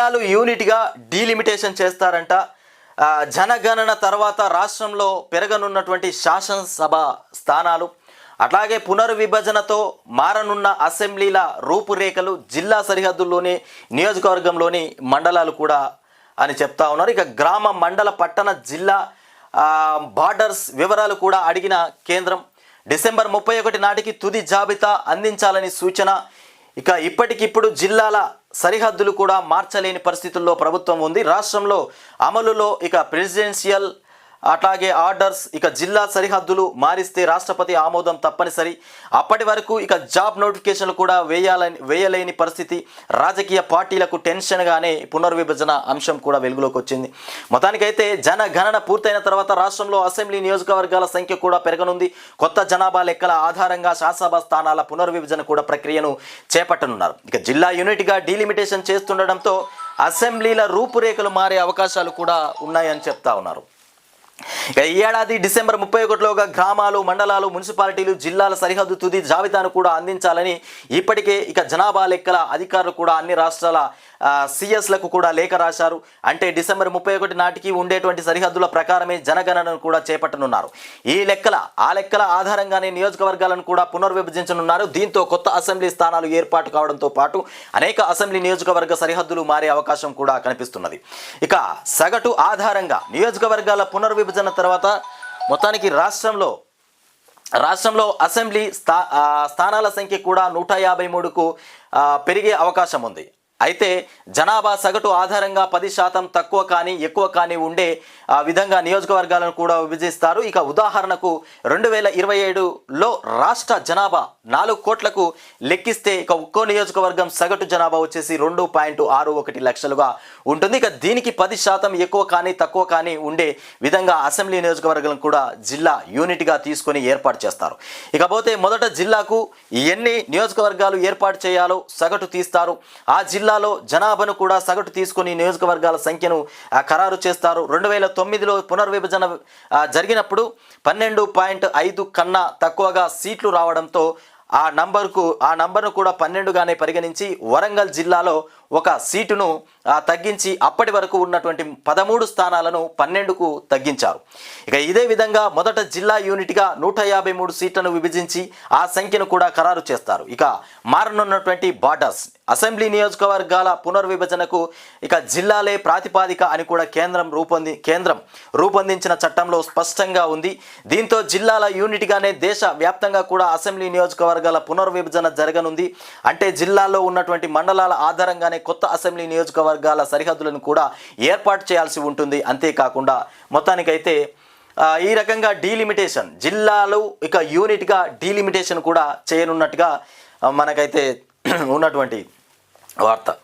జిల్లాలు యూనిట్గా డీలిమిటేషన్ చేస్తారంట. జనగణన తర్వాత రాష్ట్రంలో పెరగనున్నటువంటి శాసనసభ స్థానాలు అట్లాగే పునర్విభజనతో మారనున్న అసెంబ్లీల రూపురేఖలు జిల్లా సరిహద్దుల్లోని నియోజకవర్గంలోని మండలాలు కూడా అని చెప్తా ఉన్నారు. ఇక గ్రామ మండల పట్టణ జిల్లా బార్డర్స్ వివరాలు కూడా అడిగిన కేంద్రం. డిసెంబర్ ముప్పై ఒకటి నాటికి తుది జాబితా అందించాలని సూచన ఇక ఇప్పటికిప్పుడు జిల్లాల సరిహద్దులు కూడా మార్చలేని పరిస్థితుల్లో ప్రభుత్వం ఉంది. రాష్ట్రంలో అమలులో ఇక ప్రెసిడెన్షియల్ అట్లాగే ఆర్డర్స్ ఇక జిల్లా సరిహద్దులు మారిస్తే రాష్ట్రపతి ఆమోదం తప్పనిసరి. అప్పటి వరకు ఇక జాబ్ నోటిఫికేషన్లు కూడా వేయాలని వేయలేని పరిస్థితి. రాజకీయ పార్టీలకు టెన్షన్గానే పునర్విభజన అంశం కూడా వెలుగులోకి వచ్చింది. మొత్తానికైతే జనగణన పూర్తయిన తర్వాత రాష్ట్రంలో అసెంబ్లీ నియోజకవర్గాల సంఖ్య కూడా పెరగనుంది. కొత్త జనాభా లెక్కల ఆధారంగా శాసనసభ స్థానాల పునర్విభజన కూడా ప్రక్రియను చేపట్టనున్నారు. ఇక జిల్లా యూనిట్గా డీలిమిటేషన్ చేస్తుండడంతో అసెంబ్లీల రూపురేఖలు మారే అవకాశాలు కూడా ఉన్నాయని చెప్తా ఉన్నారు. ఇక ఈ ఏడాది డిసెంబర్ ముప్పై ఒకటిలోగా గ్రామాలు మండలాలు మున్సిపాలిటీలు జిల్లాల సరిహద్దు తుది జాబితాను కూడా అందించాలని ఇప్పటికే ఇక జనాభా లెక్కల అధికారులు కూడా అన్ని రాష్ట్రాల సిఎస్లకు కూడా లేఖ రాశారు. అంటే డిసెంబర్ ముప్పై ఒకటి నాటికి ఉండేటువంటి సరిహద్దుల ప్రకారమే జనగణనను కూడా చేపట్టనున్నారు. ఈ లెక్కల ఆ లెక్కల ఆధారంగానే నియోజకవర్గాలను కూడా పునర్విభజించనున్నారు. దీంతో కొత్త అసెంబ్లీ స్థానాలు ఏర్పాటు కావడంతో పాటు అనేక అసెంబ్లీ నియోజకవర్గ సరిహద్దులు మారే అవకాశం కూడా కనిపిస్తున్నది. ఇక సగటు ఆధారంగా నియోజకవర్గాల పునర్విభజన తర్వాత మొత్తానికి రాష్ట్రంలో రాష్ట్రంలో అసెంబ్లీ స్థా స్థానాల సంఖ్య కూడా నూట యాభై మూడుకు పెరిగే అవకాశం ఉంది. అయితే జనాభా సగటు ఆధారంగా పది శాతం తక్కువ కానీ ఎక్కువ కానీ ఉండే ఆ విధంగా నియోజకవర్గాలను కూడా విభజిస్తారు. ఇక ఉదాహరణకు రెండు వేల ఇరవై ఏడులో రాష్ట్ర జనాభా నాలుగు కోట్లకు లెక్కిస్తే ఇక ఒక్కో నియోజకవర్గం సగటు జనాభా వచ్చేసి రెండు పాయింట్ ఆరు ఒకటి లక్షలుగా ఉంటుంది. ఇక దీనికి పది శాతం ఎక్కువ కానీ తక్కువ కానీ ఉండే విధంగా అసెంబ్లీ నియోజకవర్గం కూడా జిల్లా యూనిట్గా తీసుకొని ఏర్పాటు చేస్తారు. ఇకపోతే మొదట జిల్లాకు ఎన్ని నియోజకవర్గాలు ఏర్పాటు చేయాలో సగటు తీస్తారు. ఆ జిల్లా జిల్లాలో జనాభాను కూడా సగటు తీసుకుని నియోజకవర్గాల సంఖ్యను ఖరారు చేస్తారు. రెండు వేల తొమ్మిదిలో పునర్విభజన జరిగినప్పుడు పన్నెండు పాయింట్ ఐదు కన్నా తక్కువగా సీట్లు రావడంతో ఆ నంబర్కు ఆ నంబర్ను కూడా పన్నెండుగానే పరిగణించి వరంగల్ జిల్లాలో ఒక సీటును తగ్గించి అప్పటి వరకు ఉన్నటువంటి పదమూడు స్థానాలను పన్నెండుకు తగ్గించారు. ఇక ఇదే విధంగా మొదట జిల్లా యూనిట్గా నూట యాభై మూడు సీట్లను విభజించి ఆ సంఖ్యను కూడా ఖరారు చేస్తారు. ఇక మారనున్నటువంటి బార్డర్స్ అసెంబ్లీ నియోజకవర్గాల పునర్విభజనకు ఇక జిల్లాలే ప్రాతిపాదిక అని కూడా కేంద్రం రూపొంది కేంద్రం రూపొందించిన చట్టంలో స్పష్టంగా ఉంది. దీంతో జిల్లాల యూనిట్గానే దేశ వ్యాప్తంగా కూడా అసెంబ్లీ నియోజకవర్గాల పునర్విభజన జరగనుంది. అంటే జిల్లాలో ఉన్నటువంటి మండలాల ఆధారంగానే కొత్త అసెంబ్లీ నియోజకవర్గాల సరిహద్దులను కూడా ఏర్పాటు చేయాల్సి ఉంటుంది. అంతేకాకుండా మొత్తానికైతే ఈ రకంగా డీలిమిటేషన్ జిల్లాలు ఇక యూనిట్గా డీలిమిటేషన్ కూడా చేయనున్నట్టుగా మనకైతే ఉన్నటువంటి వార్త